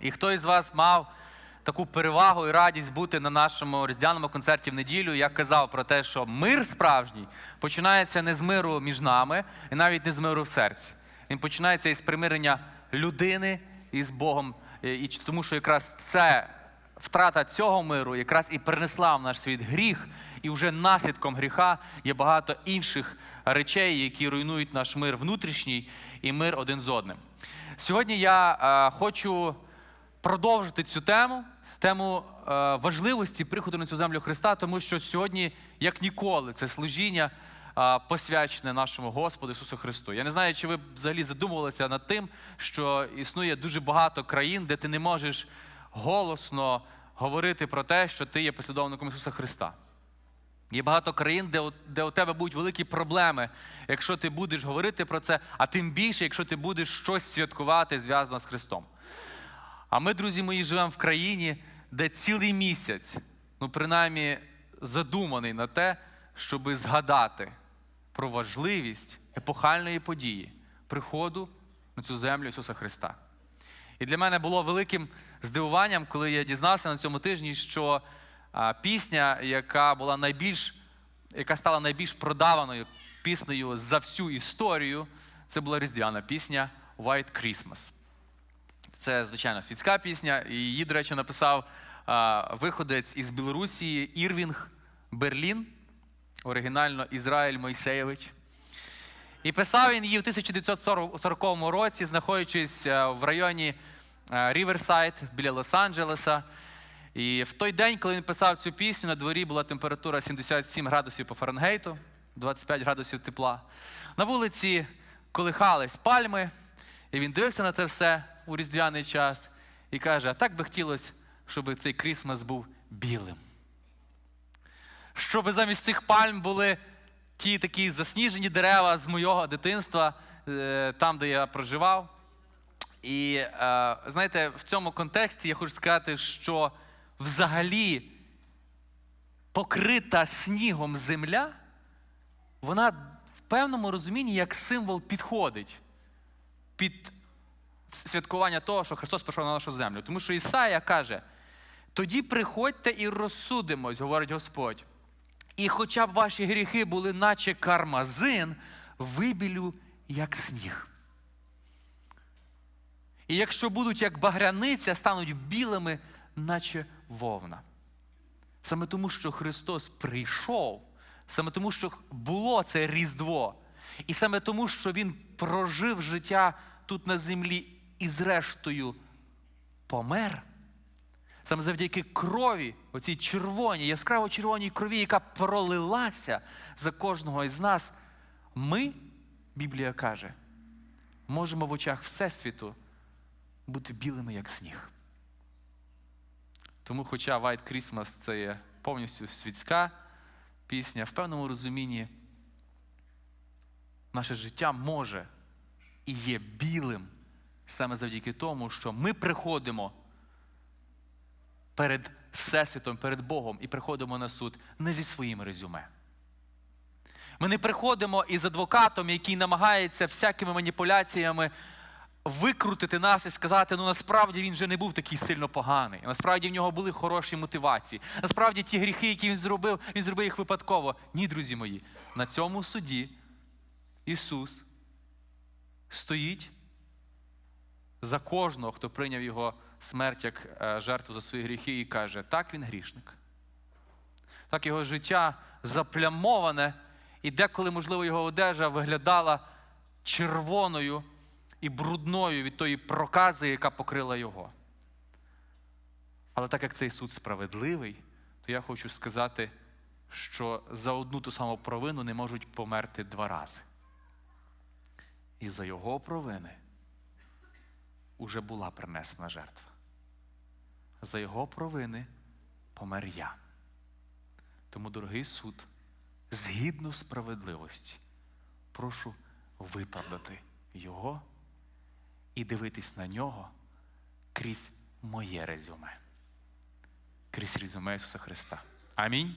І хто із вас мав таку перевагу і радість бути на нашому різдвяному концерті в неділю, я казав про те, що мир справжній починається не з миру між нами, і навіть не з миру в серці. Він починається із примирення людини із Богом. І тому, що якраз це втрата цього миру якраз і принесла в наш світ гріх, і вже наслідком гріха є багато інших речей, які руйнують наш мир внутрішній і мир один з одним. Сьогодні я е, хочу продовжити цю тему, тему е, важливості приходу на цю землю Христа, тому що сьогодні, як ніколи, це служіння е, посвячене нашому Господу Ісусу Христу. Я не знаю, чи ви взагалі задумувалися над тим, що існує дуже багато країн, де ти не можеш голосно говорити про те, що ти є послідовником Ісуса Христа. Є багато країн, де, де у тебе будуть великі проблеми, якщо ти будеш говорити про це, а тим більше, якщо ти будеш щось святкувати, зв'язане з Христом. А ми, друзі мої, живемо в країні, де цілий місяць, ну принаймні, задуманий на те, щоб згадати про важливість епохальної події приходу на цю землю Ісуса Христа. І для мене було великим здивуванням, коли я дізнався на цьому тижні, що пісня, яка була найбільш, яка стала найбільш продаваною піснею за всю історію, це була різдвяна пісня White Christmas. Це, звичайно, світська пісня. І її, до речі, написав виходець із Білорусі Ірвінг Берлін, оригінально Ізраїль Мойсеєвич. І писав він її в 1940 році, знаходячись в районі Ріверсайд біля Лос-Анджелеса. І в той день, коли він писав цю пісню, на дворі була температура 77 градусів по Фаренгейту, 25 градусів тепла. На вулиці колихались пальми, і він дивився на це все у різдвяний час і каже: а так би хотілося, щоб цей Крісмас був білим. Щоб замість цих пальм були ті такі засніжені дерева з моєго дитинства, е, там, де я проживав. І е, знаєте, в цьому контексті я хочу сказати, що взагалі покрита снігом земля, вона в певному розумінні як символ підходить під святкування того, що Христос прийшов на нашу землю. Тому що Ісая каже: тоді приходьте і розсудимось, говорить Господь. І хоча б ваші гріхи були, наче кармазин, вибілю, як сніг. І якщо будуть як багряниця, стануть білими, наче вовна. Саме тому, що Христос прийшов, саме тому, що було це Різдво, і саме тому, що Він прожив життя тут на землі і зрештою помер. Саме завдяки крові, оцій червоній, яскраво червоній крові, яка пролилася за кожного із нас, ми, Біблія каже, можемо в очах Всесвіту бути білими, як сніг. Тому, хоча White Christmas це є повністю світська пісня, в певному розумінні наше життя може і є білим саме завдяки тому, що ми приходимо перед Всесвітом, перед Богом і приходимо на суд не зі своїм резюме. Ми не приходимо із адвокатом, який намагається всякими маніпуляціями викрутити нас і сказати, ну насправді він вже не був такий сильно поганий. Насправді в нього були хороші мотивації. Насправді ті гріхи, які він зробив, він зробив їх випадково. Ні, друзі мої, на цьому суді Ісус стоїть за кожного, хто прийняв його смерть як е, жертву за свої гріхи, і каже: так він грішник. Так його життя заплямоване, і деколи, можливо, його одежа виглядала червоною і брудною від тої прокази, яка покрила його. Але так як цей суд справедливий, то я хочу сказати, що за одну ту саму провину не можуть померти два рази. І за його провини уже була принесена жертва. За його провини помер я. Тому, дорогий суд, згідно справедливості, прошу виправдати його і дивитись на нього крізь моє резюме. Крізь резюме Ісуса Христа. Амінь.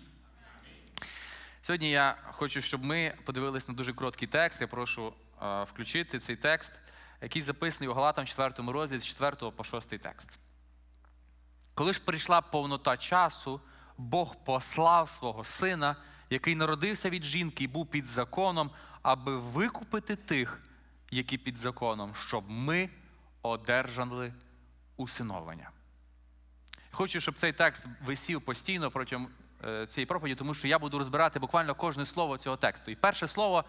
Сьогодні я хочу, щоб ми подивились на дуже короткий текст. Я прошу е, включити цей текст, який записаний у Галатам 4 розділі з 4 по 6 текст. Коли ж прийшла повнота часу, Бог послав свого сина, який народився від жінки і був під законом, аби викупити тих, які під законом, щоб ми одержали усиновлення. Хочу, щоб цей текст висів постійно протягом е, цієї проповіді, тому що я буду розбирати буквально кожне слово цього тексту. І перше слово,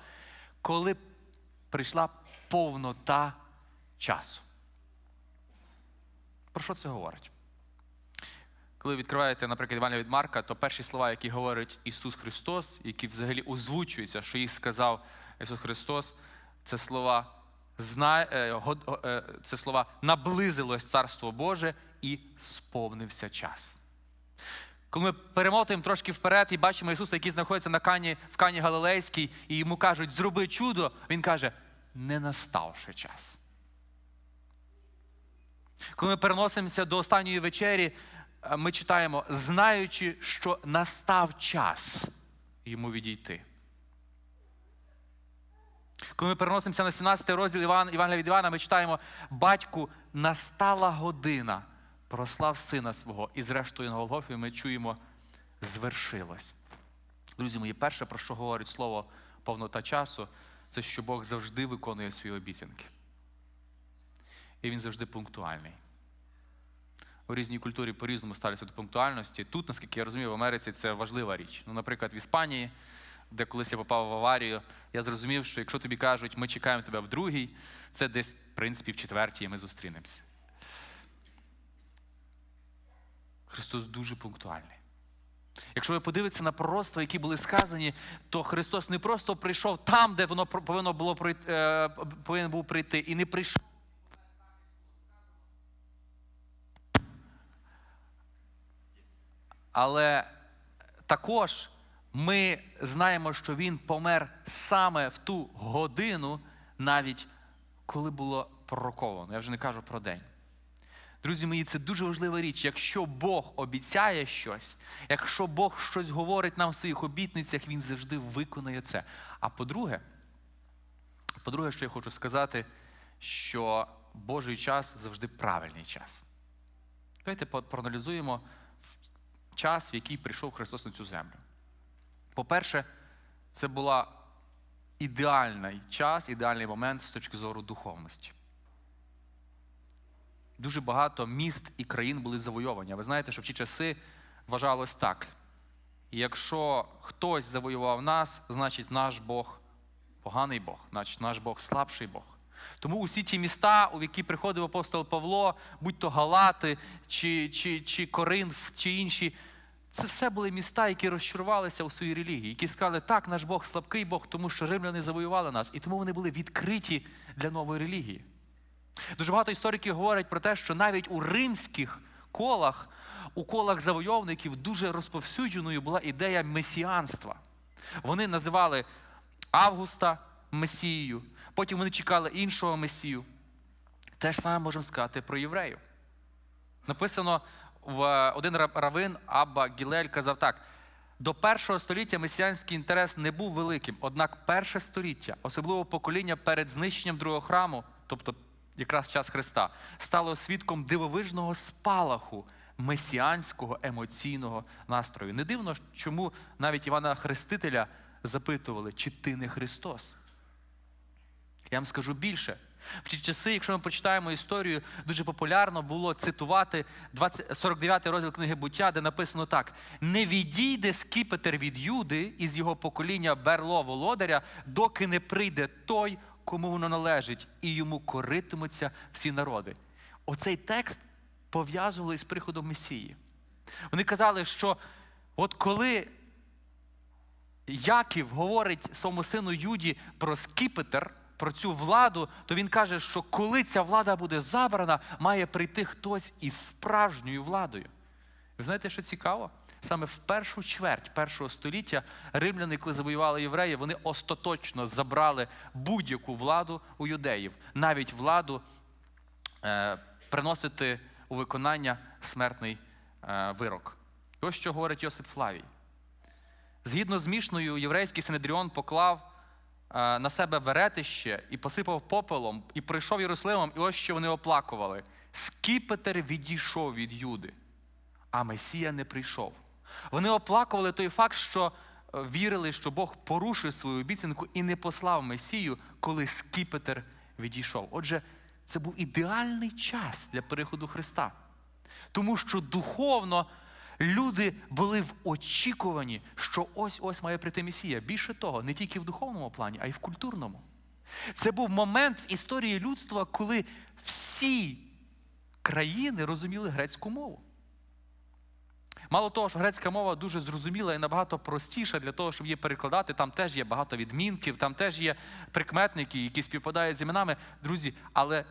коли прийшла повнота часу. Про що це говорить? Коли ви відкриваєте, наприклад, Івана від Марка, то перші слова, які говорить Ісус Христос, які взагалі озвучуються, що їх сказав Ісус Христос, це слова «Зна- е, год- е, це слова наблизилось Царство Боже і сповнився час. Коли ми перемотуємо трошки вперед і бачимо Ісуса, який знаходиться на кані, в кані Галилейській, і йому кажуть, зроби чудо, Він каже, не настав ще час. Коли ми переносимося до останньої вечері, е, ми читаємо, знаючи, що настав час йому відійти. Коли ми переносимося на 17 розділ Іван, Івангелія від Івана, ми читаємо, батьку, настала година, прослав сина свого. І зрештою на Голгофі ми чуємо, звершилось. Друзі мої, перше, про що говорить слово повнота часу, це що Бог завжди виконує свої обіцянки. І він завжди пунктуальний. У різній культурі по-різному ставляться до пунктуальності. Тут, наскільки я розумію, в Америці це важлива річ. Ну, наприклад, в Іспанії, де колись я попав в аварію, я зрозумів, що якщо тобі кажуть, ми чекаємо тебе в другій, це десь, в принципі, в четвертій, ми зустрінемося. Христос дуже пунктуальний. Якщо ви подивитеся на пророцтва, які були сказані, то Христос не просто прийшов там, де воно повинно було е, повинен був прийти, і не прийшов. Але також ми знаємо, що він помер саме в ту годину, навіть коли було пророковано. Я вже не кажу про день. Друзі мої, це дуже важлива річ. Якщо Бог обіцяє щось, якщо Бог щось говорить нам в своїх обітницях, Він завжди виконує це. А по-друге, по-друге, що я хочу сказати, що Божий час завжди правильний час. Давайте проаналізуємо час, в який прийшов Христос на цю землю. По-перше, це була ідеальний час, ідеальний момент з точки зору духовності. Дуже багато міст і країн були завойовані. Ви знаєте, що в ті часи вважалось так. Якщо хтось завоював нас, значить наш Бог поганий Бог, значить наш Бог слабший Бог. Тому усі ті міста, у які приходив апостол Павло, будь то Галати, чи, чи, чи Коринф, чи інші, це все були міста, які розчарувалися у своїй релігії, які сказали, так, наш Бог слабкий Бог, тому що римляни завоювали нас, і тому вони були відкриті для нової релігії. Дуже багато істориків говорять про те, що навіть у римських колах, у колах завойовників дуже розповсюдженою була ідея месіанства. Вони називали Августа Месією, потім вони чекали іншого Месію. Те ж саме можемо сказати про євреїв. Написано один равин Абба Гілель казав так: до першого століття месіанський інтерес не був великим, однак перше століття, особливо покоління перед знищенням другого храму, тобто якраз час Христа, стало свідком дивовижного спалаху месіанського емоційного настрою. Не дивно, чому навіть Івана Хрестителя запитували, чи ти не Христос. Я вам скажу більше. В ті часи, якщо ми почитаємо історію, дуже популярно було цитувати 20, 49 розділ книги буття, де написано так: не відійде скіпетр від Юди із його покоління берло володаря, доки не прийде той, кому воно належить, і йому коритимуться всі народи. Оцей текст пов'язували з приходом Месії. Вони казали, що от коли Яків говорить своєму сину Юді про скіпетр, про цю владу, то він каже, що коли ця влада буде забрана, має прийти хтось із справжньою владою. Ви знаєте, що цікаво? Саме в першу чверть першого століття римляни, коли завоювали євреїв, вони остаточно забрали будь-яку владу у юдеїв, навіть владу е, приносити у виконання смертний е, вирок. І ось що говорить Йосип Флавій. Згідно з Мішною, єврейський Синедріон поклав на себе веретище і посипав попелом, і прийшов Єрусалимом, і ось що вони оплакували. Скіпетр відійшов від Юди, а Месія не прийшов. Вони оплакували той факт, що е, вірили, що Бог порушив свою обіцянку і не послав Месію, коли скіпетр відійшов. Отже, це був ідеальний час для переходу Христа. Тому що духовно люди були в очікуванні, що ось ось має прийти Месія. Більше того, не тільки в духовному плані, а й в культурному. Це був момент в історії людства, коли всі країни розуміли грецьку мову. Мало того, що грецька мова дуже зрозуміла і набагато простіша для того, щоб її перекладати. Там теж є багато відмінків, там теж є прикметники, які співпадають з іменами, друзі, але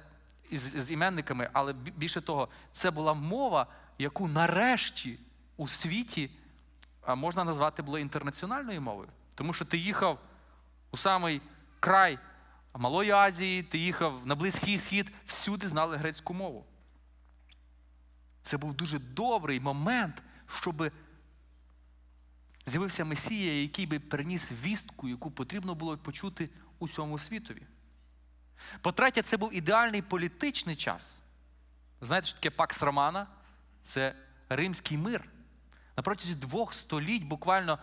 з, з іменниками. Але більше того, це була мова, яку нарешті у світі можна назвати було інтернаціональною мовою. Тому що ти їхав у самий край Малої Азії, ти їхав на Близький Схід, всюди знали грецьку мову. Це був дуже добрий момент, щоб з'явився Месія, який би приніс вістку, яку потрібно було почути усьому світові. По-третє, це був ідеальний політичний час. Знаєте, що таке Пакс Романа? Це римський мир. На протязі двох століть, буквально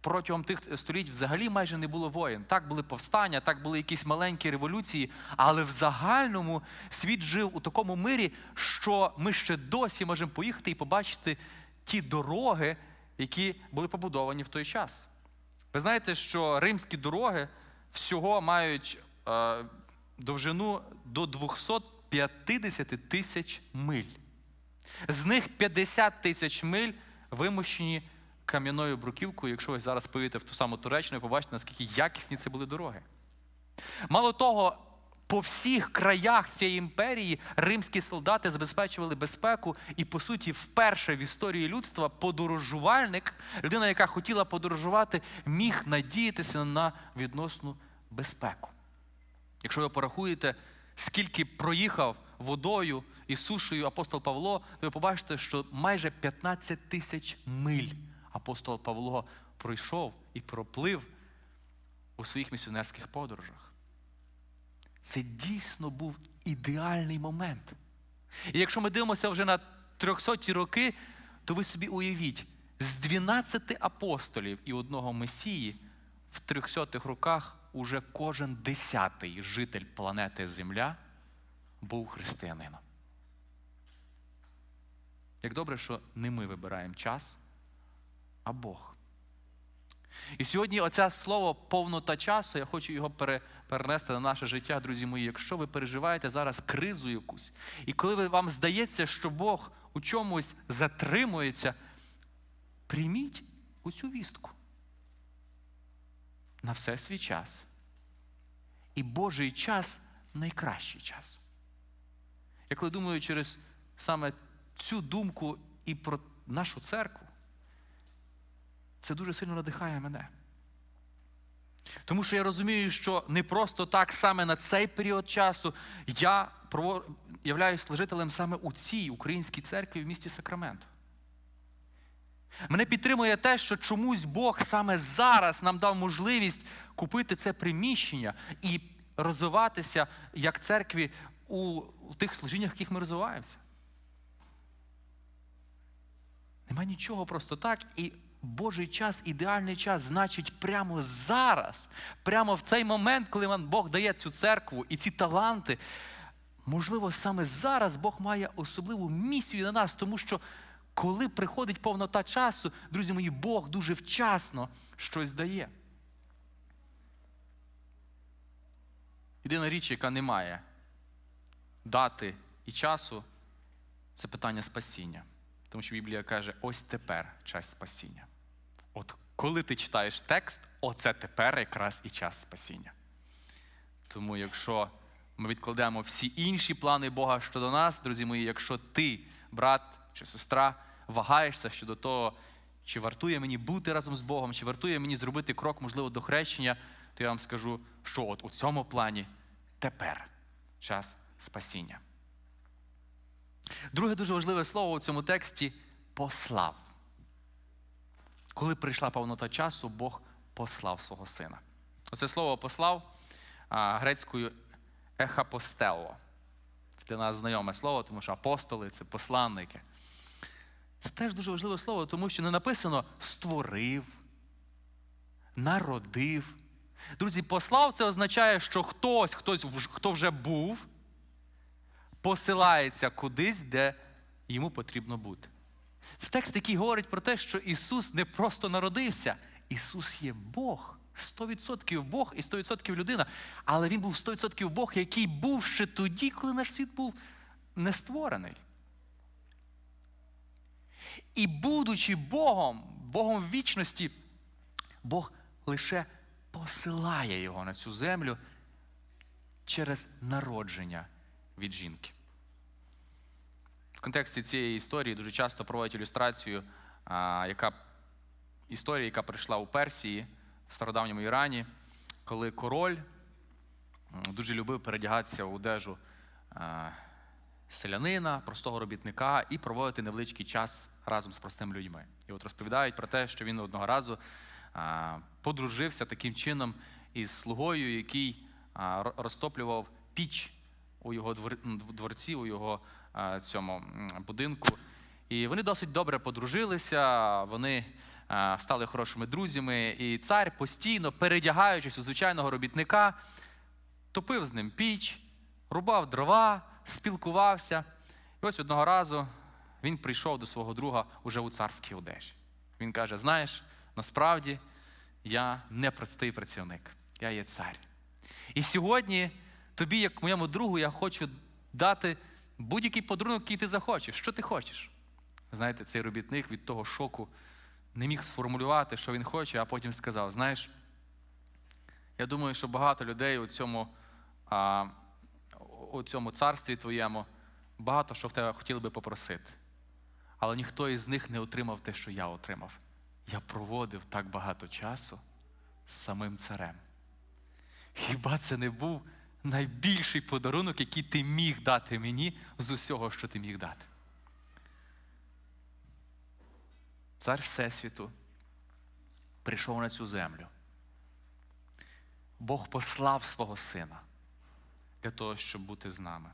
протягом тих століть, взагалі майже не було воєн. Так були повстання, так були якісь маленькі революції, але в загальному світ жив у такому мирі, що ми ще досі можемо поїхати і побачити ті дороги, які були побудовані в той час. Ви знаєте, що римські дороги всього мають е, довжину до 250 тисяч миль. З них 50 тисяч миль вимощені кам'яною бруківкою. Якщо ви зараз поїдете в ту саму Туреччину, ви побачите, наскільки якісні це були дороги. Мало того, по всіх краях цієї імперії римські солдати забезпечували безпеку, і, по суті, вперше в історії людства подорожувальник, людина, яка хотіла подорожувати, міг надіятися на відносну безпеку. Якщо ви порахуєте, скільки проїхав водою і сушею апостол Павло, ви побачите, що майже 15 тисяч миль апостол Павло пройшов і проплив у своїх місіонерських подорожах. Це дійсно був ідеальний момент. І якщо ми дивимося вже на 300 роки, то ви собі уявіть, з 12 апостолів і одного Месії в 300-х роках уже кожен десятий житель планети Земля був християнином. Як добре, що не ми вибираємо час, а Бог. І сьогодні оце слово повнота часу, я хочу його перенести на наше життя, друзі мої. Якщо ви переживаєте зараз кризу якусь, і коли вам здається, що Бог у чомусь затримується, прийміть оцю вістку. На все свій час. І Божий час найкращий час. Я коли думаю через саме цю думку і про нашу церкву, це дуже сильно надихає мене. Тому що я розумію, що не просто так саме на цей період часу я являюсь служителем саме у цій українській церкві в місті Сакраменто. Мене підтримує те, що чомусь Бог саме зараз нам дав можливість купити це приміщення і розвиватися як церкві у, тих служіннях, в яких ми розвиваємося. Нема нічого просто так. І Божий час, ідеальний час, значить, прямо зараз, прямо в цей момент, коли вам Бог дає цю церкву і ці таланти, можливо, саме зараз Бог має особливу місію на нас, тому що коли приходить повнота часу, друзі мої, Бог дуже вчасно щось дає. Єдина річ, яка не має дати і часу, це питання спасіння. Тому що Біблія каже, ось тепер час спасіння. От коли ти читаєш текст, оце тепер якраз і час спасіння. Тому якщо ми відкладемо всі інші плани Бога щодо нас, друзі мої, якщо ти, брат чи сестра, вагаєшся щодо того, чи вартує мені бути разом з Богом, чи вартує мені зробити крок, можливо, до хрещення, то я вам скажу, що от у цьому плані тепер час спасіння. Друге дуже важливе слово у цьому тексті послав. Коли прийшла повнота часу, Бог послав свого сина. Оце слово послав грецькою ехапостело. Це для нас знайоме слово, тому що апостоли це посланники. Це теж дуже важливе слово, тому що не написано створив, народив. Друзі, послав це означає, що хтось, хтось, хто вже був, посилається кудись, де йому потрібно бути. Це текст, який говорить про те, що Ісус не просто народився, Ісус є Бог. 100% Бог і 100% людина. Але Він був 100% Бог, який був ще тоді, коли наш світ був не створений. І будучи Богом, Богом вічності, Бог лише посилає його на цю землю через народження від жінки. В контексті цієї історії дуже часто проводять ілюстрацію, яка історія, яка прийшла у Персії в стародавньому Ірані, коли король дуже любив передягатися в одежу селянина, простого робітника і проводити невеличкий час разом з простими людьми. І от розповідають про те, що він одного разу подружився таким чином із слугою, який розтоплював піч у його дворці, у його цьому будинку. І вони досить добре подружилися, вони стали хорошими друзями. І цар постійно, передягаючись у звичайного робітника, топив з ним піч, рубав дрова, спілкувався. І ось одного разу він прийшов до свого друга уже у царській одежі. Він каже: Знаєш, насправді я не простий працівник, я є цар. І сьогодні тобі, як моєму другу, я хочу дати будь-який подарунок, який ти захочеш. Що ти хочеш? Знаєте, цей робітник від того шоку не міг сформулювати, що він хоче, а потім сказав: знаєш, я думаю, що багато людей у цьому, а, у цьому царстві твоєму багато що в тебе хотіли би попросити. Але ніхто із них не отримав те, що я отримав. Я проводив так багато часу з самим царем. Хіба це не був найбільший подарунок, який ти міг дати мені з усього, що ти міг дати? Цар Всесвіту прийшов на цю землю. Бог послав свого сина для того, щоб бути з нами.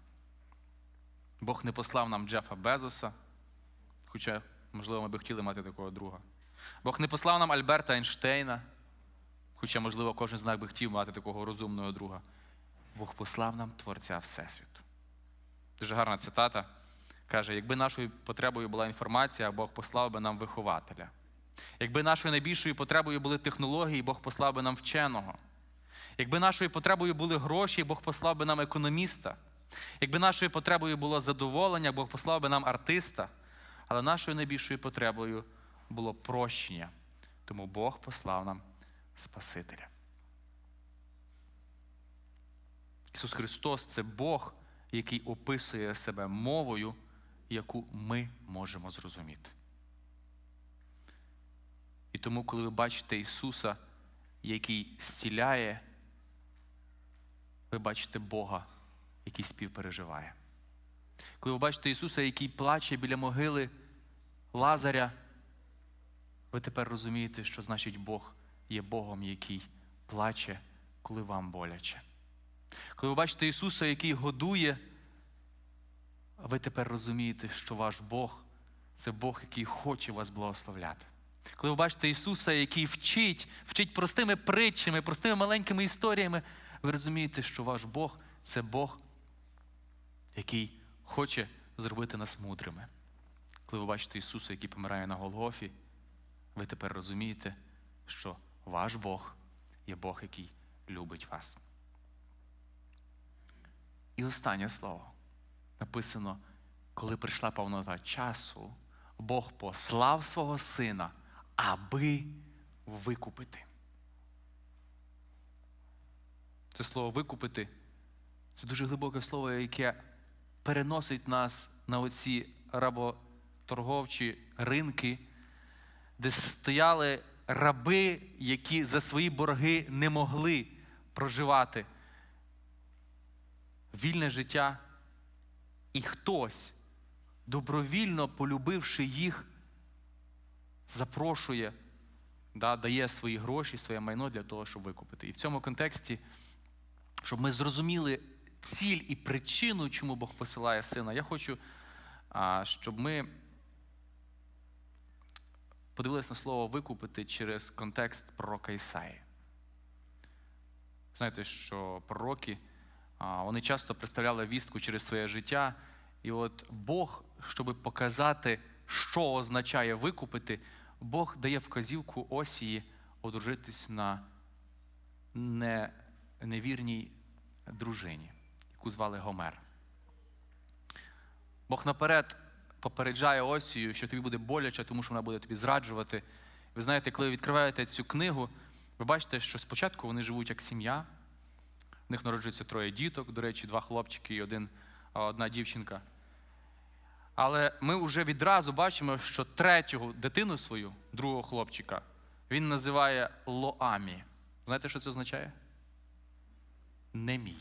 Бог не послав нам Джефа Безоса, хоча, можливо, ми би хотіли мати такого друга. Бог не послав нам Альберта Ейнштейна, хоча, можливо, кожен з нас би хотів мати такого розумного друга. Бог послав нам Творця Всесвіту. Дуже гарна цитата. Каже, якби нашою потребою була інформація, Бог послав би нам вихователя. Якби нашою найбільшою потребою були технології, Бог послав би нам вченого. Якби нашою потребою були гроші, Бог послав би нам економіста. Якби нашою потребою було задоволення, Бог послав би нам артиста. Але нашою найбільшою потребою було прощення. Тому Бог послав нам Спасителя. Ісус Христос це Бог, який описує себе мовою, яку ми можемо зрозуміти. І тому, коли ви бачите Ісуса, який зціляє, ви бачите Бога, який співпереживає. Коли ви бачите Ісуса, який плаче біля могили Лазаря, ви тепер розумієте, що значить Бог є Богом, який плаче, коли вам боляче. Коли ви бачите Ісуса, який годує, ви тепер розумієте, що ваш Бог це Бог, який хоче вас благословляти. Коли ви бачите Ісуса, який вчить, вчить простими притчами, простими маленькими історіями, ви розумієте, що ваш Бог це Бог, який хоче зробити нас мудрими. Коли ви бачите Ісуса, який помирає на Голгофі, ви тепер розумієте, що ваш Бог є Бог, який любить вас. І останнє слово написано, коли прийшла повнота часу, Бог послав свого сина, аби викупити. Це слово викупити це дуже глибоке слово, яке переносить нас на оці работорговчі ринки, де стояли раби, які за свої борги не могли проживати вільне життя, і хтось, добровільно полюбивши їх, запрошує да, дає свої гроші, своє майно для того, щоб викупити. І в цьому контексті, щоб ми зрозуміли ціль і причину, чому Бог посилає сина, я хочу, щоб ми подивилися на слово викупити через контекст пророка Ісаї. Знаєте, що пророки вони часто представляли вістку через своє життя. І от Бог, щоб показати, що означає викупити, Бог дає вказівку Осії одружитись на не, невірній дружині, яку звали Гомер. Бог наперед попереджає Осію, що тобі буде боляче, тому що вона буде тобі зраджувати. Ви знаєте, коли ви відкриваєте цю книгу, ви бачите, що спочатку вони живуть як сім'я. В них народжується троє діток, до речі, два хлопчики і один, одна дівчинка. Але ми вже відразу бачимо, що третього дитину свою, другого хлопчика, він називає Лоамі. Знаєте, що це означає? Не мій.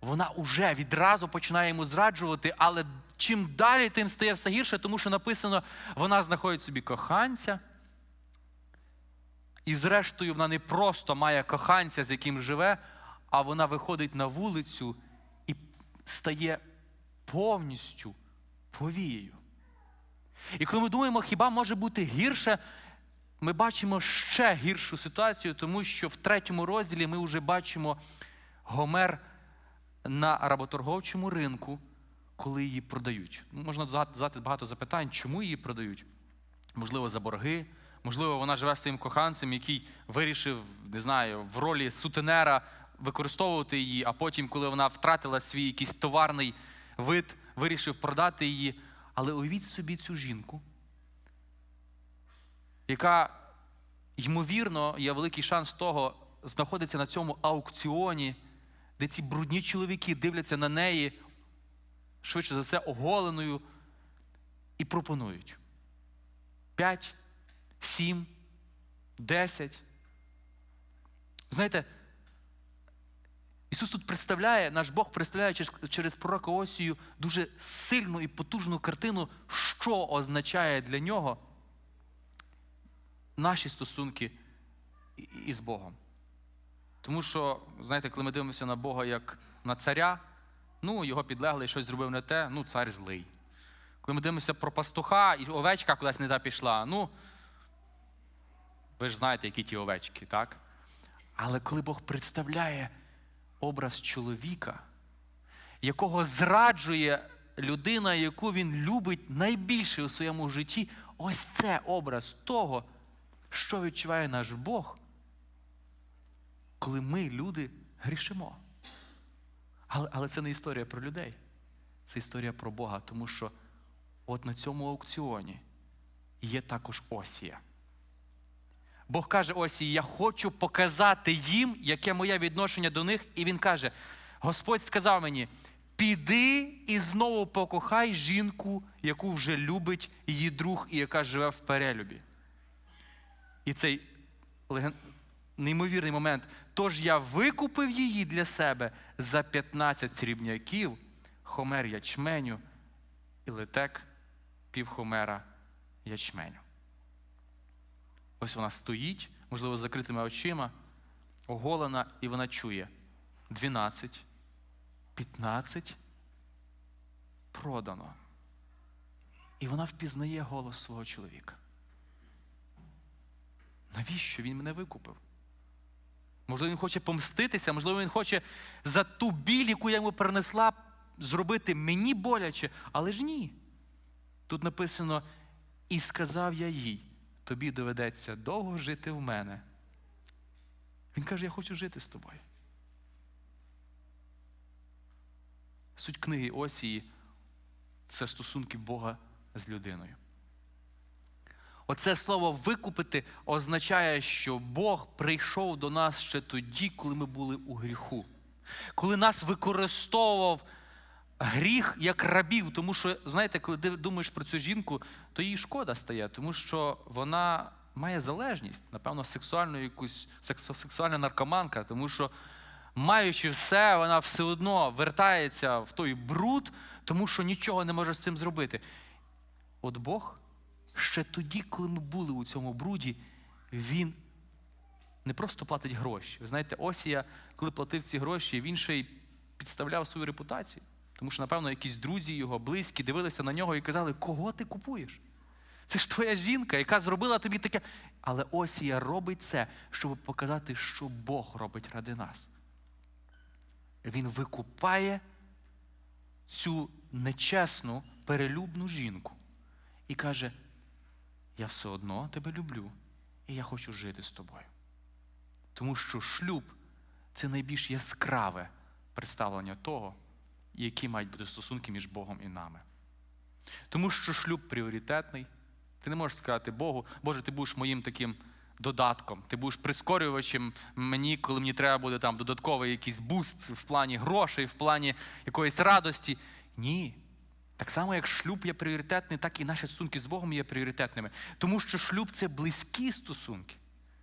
Вона вже відразу починає йому зраджувати, але чим далі, тим стає все гірше, тому що написано, вона знаходить собі коханця. І зрештою, вона не просто має коханця, з яким живе, а вона виходить на вулицю і стає повністю повією. І коли ми думаємо, хіба може бути гірше, ми бачимо ще гіршу ситуацію, тому що в третьому розділі ми вже бачимо Гомер на работорговчому ринку, коли її продають. Можна задати багато запитань, чому її продають? Можливо, за борги. Можливо, вона живе своїм коханцем, який вирішив, не знаю, в ролі сутенера використовувати її, а потім, коли вона втратила свій якийсь товарний вид, вирішив продати її. Але уявіть собі цю жінку, яка, ймовірно, є великий шанс того, знаходиться на цьому аукціоні, де ці брудні чоловіки дивляться на неї, швидше за все, оголеною, і пропонують. П'ять, сім, десять. Знаєте, Ісус тут представляє, наш Бог представляє через, через пророка Осію дуже сильну і потужну картину, що означає для нього наші стосунки із Богом. Тому що, знаєте, коли ми дивимося на Бога як на царя, ну, його підлеглий щось зробив не те, ну, цар злий. Коли ми дивимося про пастуха, і овечка кудись не та пішла, ну, ви ж знаєте, які ті овечки, так? Але коли Бог представляє образ чоловіка, якого зраджує людина, яку він любить найбільше у своєму житті, ось це образ того, що відчуває наш Бог, коли ми, люди, грішимо. Але, але це не історія про людей, це історія про Бога, тому що от на цьому аукціоні є також Осія. Бог каже Осії, я хочу показати їм, яке моє відношення до них. І він каже: Господь сказав мені: піди і знову покохай жінку, яку вже любить її друг і яка живе в перелюбі. І цей неймовірний момент. Тож я викупив її для себе за 15 срібняків, хомер ячменю і летек півхомера ячменю. Ось вона стоїть, можливо, з закритими очима, оголена, і вона чує 12, 15 продано. І вона впізнає голос свого чоловіка. Навіщо він мене викупив? Можливо, він хоче помститися, можливо, він хоче за ту біль, яку я йому перенесла, зробити мені боляче, але ж ні. Тут написано: і сказав я їй, тобі доведеться довго жити в мене. Він каже, я хочу жити з тобою. Суть книги Осії це стосунки Бога з людиною. Оце слово викупити означає, що Бог прийшов до нас ще тоді, коли ми були у гріху, коли нас використовував гріх як рабів. Тому що, знаєте, коли ти думаєш про цю жінку, то їй шкода стає, тому що вона має залежність, напевно, сексуальну якусь сексу- сексуальна наркоманка, тому що. Маючи все, вона все одно вертається в той бруд, тому що нічого не може з цим зробити. От Бог ще тоді, коли ми були у цьому бруді, він не просто платить гроші. Ви знаєте, Осія, коли платив ці гроші, він ще й підставляв свою репутацію. Тому що, напевно, якісь друзі його, близькі, дивилися на нього і казали, кого ти купуєш? Це ж твоя жінка, яка зробила тобі таке. Але Осія робить це, щоб показати, що Бог робить ради нас. Він викупає цю нечесну, перелюбну жінку і каже: Я все одно тебе люблю, і я хочу жити з тобою. Тому що шлюб це найбільш яскраве представлення того, які мають бути стосунки між Богом і нами. Тому що шлюб пріоритетний. Ти не можеш сказати Богу, Боже, ти будеш моїм таким додатком, ти будеш прискорювачем мені, коли мені треба буде там додатковий якийсь буст в плані грошей, в плані якоїсь радості. Ні. Так само, як шлюб є пріоритетний, так і наші стосунки з Богом є пріоритетними. Тому що шлюб це близькі стосунки.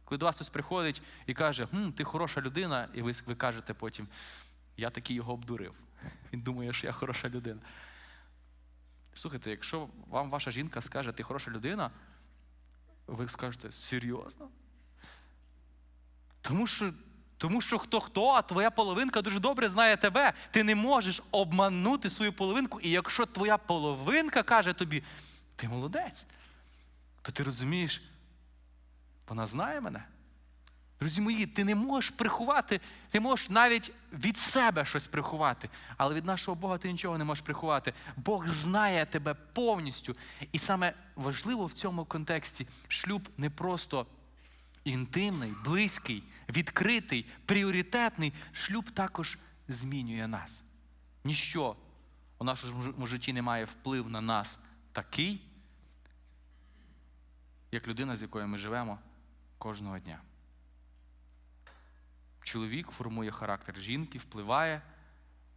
Коли до вас хтось приходить і каже, хм, ти хороша людина, і ви, ви кажете потім, я таки його обдурив. Він думає, що я хороша людина. Слухайте, якщо вам ваша жінка скаже, ти хороша людина, ви скажете, серйозно? Тому що, тому що хто хто, а твоя половинка дуже добре знає тебе. Ти не можеш обманути свою половинку. І якщо твоя половинка каже тобі, ти молодець, то ти розумієш, вона знає мене. Друзі мої, ти не можеш приховати, ти можеш навіть від себе щось приховати, але від нашого Бога ти нічого не можеш приховати. Бог знає тебе повністю. І саме важливо в цьому контексті шлюб не просто інтимний, близький, відкритий, пріоритетний. Шлюб також змінює нас. Ніщо у нашому житті не має вплив на нас такий, як людина, з якою ми живемо кожного дня. Чоловік формує характер жінки, впливає,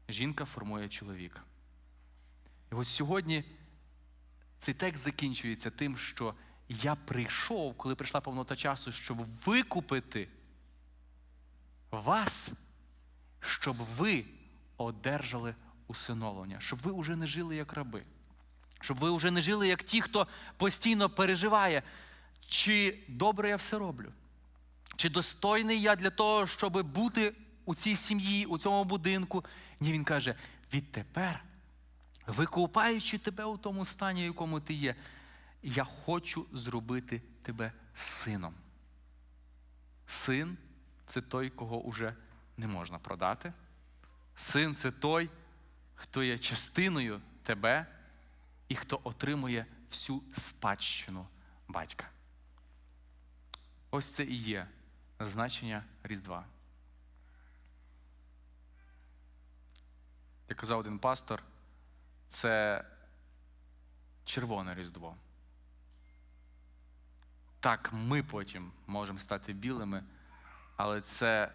жінка формує чоловіка. І ось сьогодні цей текст закінчується тим, що я прийшов, коли прийшла повнота часу, щоб викупити вас, щоб ви одержали усиновлення, щоб ви вже не жили як раби, щоб ви вже не жили як ті, хто постійно переживає, чи добре я все роблю. Чи достойний я для того, щоб бути у цій сім'ї, у цьому будинку? Ні, він каже: відтепер, викупаючи тебе у тому стані, в якому ти є, я хочу зробити тебе сином. Син це той, кого уже не можна продати. Син це той, хто є частиною тебе і хто отримує всю спадщину батька. Ось це і є значення Різдва. Як казав один пастор, це червоне Різдво. Так, ми потім можемо стати білими, але це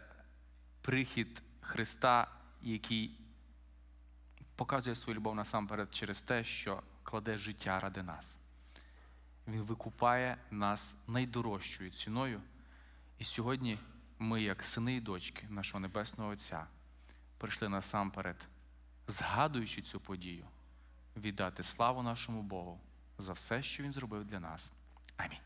прихід Христа, який показує свою любов насамперед через те, що кладе життя ради нас. Він викупає нас найдорожчою ціною. І сьогодні ми, як сини і дочки нашого Небесного Отця, прийшли насамперед, згадуючи цю подію, віддати славу нашому Богу за все, що Він зробив для нас. Амінь.